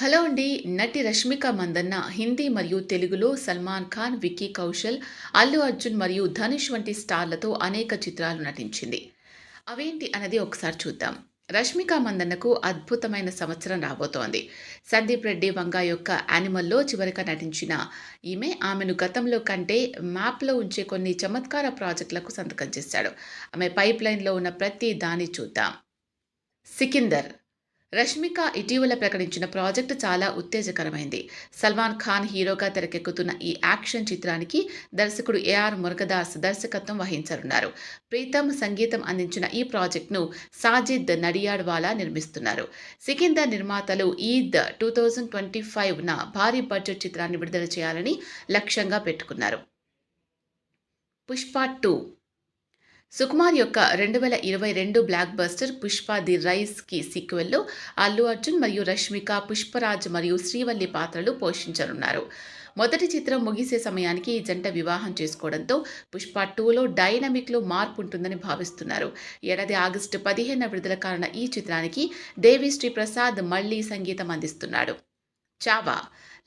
Hello అండి నటి రష్మిక మందన్న హిందీ మరియు తెలుగులో సల్మాన్ ఖాన్ విక్కీ కౌశల్ అల్లు అర్జున్ మరియు ధనుష్ వంటి స్టార్లతో అనేక చిత్రాలు నటించింది. అవేంటి అన్నది ఒకసారి చూద్దాం. రష్మిక మందన్నకు అద్భుతమైన సంవత్సరం రాబోతోంది. సందీప్ రెడ్డి వంగ యొక్క యానిమల్లో చివరిగా నటించిన ఈమె ఆమెను గతంలో కంటే మ్యాప్లో ఉంచే కొన్ని చమత్కార ప్రాజెక్టులకు సంతకం చేశాడు. ఆమె పైప్ లైన్లో ఉన్న ప్రతి దాన్ని చూద్దాం. సికిందర్ రష్మిక ఇటీవల ప్రకటించిన ప్రాజెక్టు చాలా ఉత్తేజకరమైంది. సల్మాన్ ఖాన్ హీరోగా తెరకెక్కుతున్న ఈ యాక్షన్ చిత్రానికి దర్శకుడు ఏఆర్ మురుగదాస్ దర్శకత్వం వహించనున్నారు. ప్రీతం సంగీతం అందించిన ఈ ప్రాజెక్టును సాజిద్ నడియాడ్వాలా నిర్మిస్తున్నారు. సికిందర్ నిర్మాతలు ఈద్ టూ థౌజండ్ ట్వంటీ ఫైవ్న భారీ బడ్జెట్ చిత్రాన్ని విడుదల చేయాలని లక్ష్యంగా పెట్టుకున్నారు. పుష్ప టూ సుకుమార్ యొక్క రెండు వేల ఇరవై రెండు బ్లాక్ బస్టర్ పుష్ప ది రైస్కి సీక్వెల్లో అల్లు అర్జున్ మరియు రష్మిక పుష్పరాజ్ మరియు శ్రీవల్లి పాత్రలు పోషించనున్నారు. మొదటి చిత్రం ముగిసే సమయానికి ఈ జంట వివాహం చేసుకోవడంతో పుష్ప టూలో డైనమిక్లో మార్పు ఉంటుందని భావిస్తున్నారు. ఏడాది ఆగస్టు పదిహేను విడుదల కానున్న ఈ చిత్రానికి దేవిశ్రీ ప్రసాద్ మళ్ళీ సంగీతం అందిస్తున్నాడు. చావా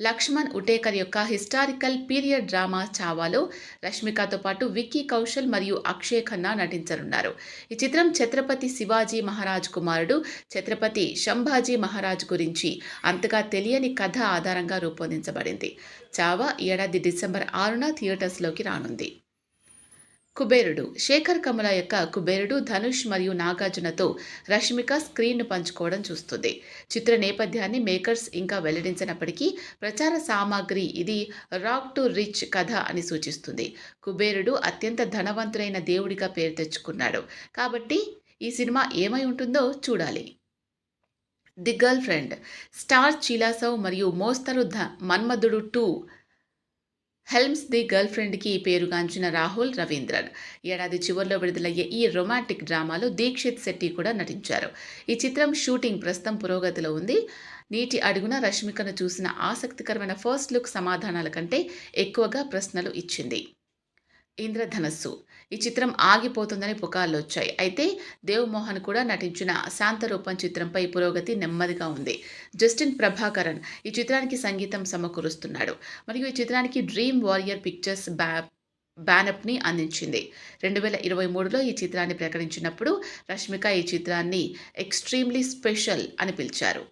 లక్ష్మణ్ ఉటేకర్ యొక్క హిస్టారికల్ పీరియడ్ డ్రామా చావాలో రష్మికతో పాటు విక్కీ కౌశల్ మరియు అక్షయ్ ఖన్నా నటించనున్నారు. ఈ చిత్రం ఛత్రపతి శివాజీ మహారాజ్ కుమారుడు ఛత్రపతి శంభాజీ మహారాజ్ గురించి అంతగా తెలియని కథ ఆధారంగా రూపొందించబడింది. చావా ఏడాది డిసెంబర్ ఆరున థియేటర్స్లోకి రానుంది. కుబేరుడు. శేఖర్ కమల యొక్క కుబేరుడు ధనుష్ మరియు నాగార్జునతో రష్మిక స్క్రీన్ను పంచుకోవడం చూస్తుంది. చిత్ర నేపథ్యాన్ని మేకర్స్ ఇంకా వెల్లడించినప్పటికీ ప్రచార సామాగ్రి ఇది రాక్ టు రిచ్ కథ అని సూచిస్తుంది. కుబేరుడు అత్యంత ధనవంతుడైన దేవుడిగా పేరు తెచ్చుకున్నాడు. కాబట్టి ఈ సినిమా ఏమై ఉంటుందో చూడాలి. ది గర్ల్ ఫ్రెండ్ స్టార్ చీలాసవ్ మరియు మోస్తరు the Manmadhudu two helms the girl ఫ్రెండ్కి పేరుగాంచిన రాహుల్ రవీంద్రన్. ఏడాది చివరిలో విడుదలయ్యే ఈ రొమాంటిక్ డ్రామాలో దీక్షిత్ శెట్టి కూడా నటించారు. ఈ చిత్రం షూటింగ్ ప్రస్తుతం పురోగతిలో ఉంది. నీటి అడుగున రష్మికను చూసిన ఆసక్తికరమైన ఫస్ట్ లుక్ సమాధానాల కంటే ఎక్కువగా ప్రశ్నలు ఇచ్చింది. ఇంద్రధనస్సు. ఈ చిత్రం ఆగిపోతుందని పుకార్లు వచ్చాయి. అయితే దేవ్ మోహన్ కూడా నటించిన శాంతరూపం చిత్రంపై పురోగతి నెమ్మదిగా ఉంది. జస్టిన్ ప్రభాకరన్ ఈ చిత్రానికి సంగీతం సమకూరుస్తున్నాడు. మరియు ఈ చిత్రానికి డ్రీమ్ వారియర్ పిక్చర్స్ బ్యా బ్యానప్ని అందించింది. రెండు వేల ఇరవై మూడులో ఈ చిత్రాన్ని ప్రకటించినప్పుడు రష్మిక ఈ చిత్రాన్ని ఎక్స్ట్రీమ్లీ స్పెషల్ అని పిలిచారు.